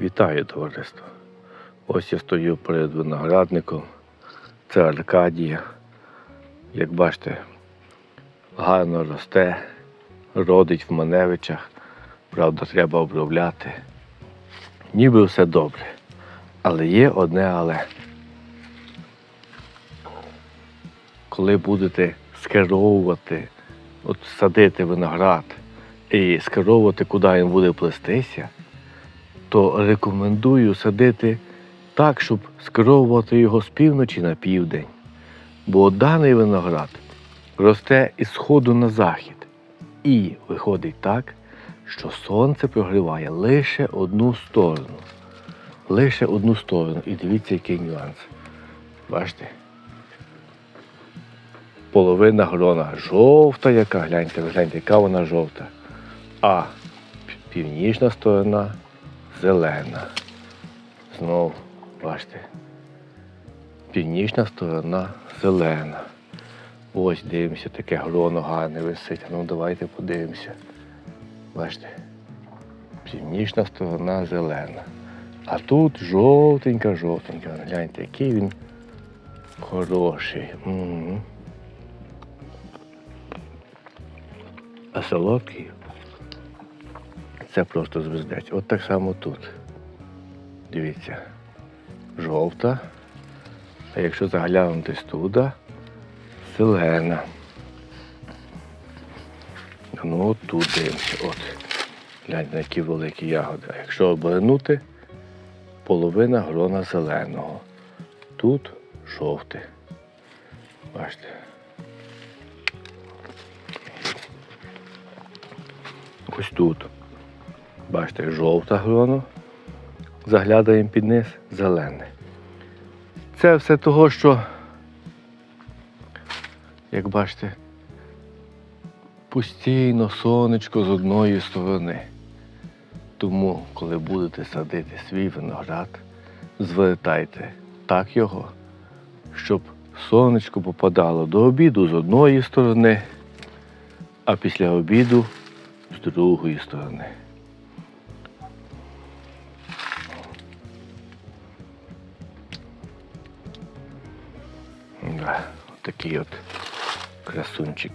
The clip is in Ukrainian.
Вітаю товариство. Ось я стою перед виноградником. Це Аркадія. Як бачите, гарно росте, родить в маневичах. Правда, треба обробляти. Ніби все добре. Але є одне але. Коли будете скеровувати, от садити виноград і скеровувати, куди він буде плестися, то рекомендую садити так, щоб скеровувати його з півночі на південь. Бо даний виноград росте із сходу на захід. І виходить так, що сонце прогріває лише одну сторону. Лише одну сторону. І дивіться, який нюанс. Бачите? Половина грона жовта, яка, гляньте, гляньте, яка вона жовта. А північна сторона зелена. Знову, бачите. Північна сторона зелена. Ось дивимося, таке гроно гарне висить. Ну давайте подивимося. Бачите? Північна сторона зелена. А тут жовтенька, жовтенька. Гляньте, який він хороший. М. А солодкий. Це просто звездець. От так само тут. Дивіться. Жовта. А якщо заглянутись туди, зелена. Ну тут дивимося. От. Гляньте, які великі ягоди. А якщо обернути, половина грона зеленого. Тут жовте. Бачите. Ось тут. Бачите, жовта гроно. Заглядаємо під низ зелене. Це все того, що, як бачите, постійно сонечко з одної сторони. Тому, коли будете садити свій виноград, звертайте так його, щоб сонечко попадало до обіду з одної сторони, а після обіду з другої сторони. Да, такий от красунчик.